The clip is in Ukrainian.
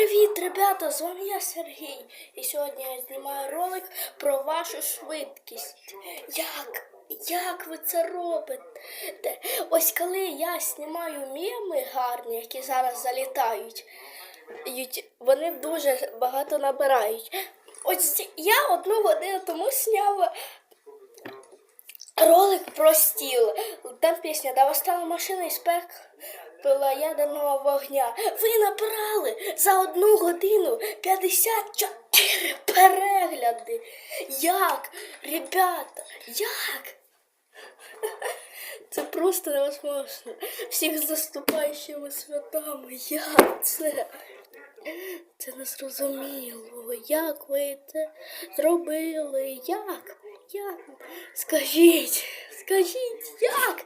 Привіт, ребята! З вами я Сергій. І сьогодні я знімаю ролик про вашу швидкість. Як? Як ви це робите? Ось коли я знімаю меми гарні, які зараз залітають, вони дуже багато набирають. Ось я одну годину тому зняла ролик про стіл. Там пісня «Да восстала машина із пекла ядерного вогня. Ви набрали за одну годину 54 перегляди. Як? Ребята, як? Це просто невозможно. Всіх з наступаючими святами. Як це? Це незрозуміло. Як ви це зробили? Як? Як? Скажіть, скажіть, як?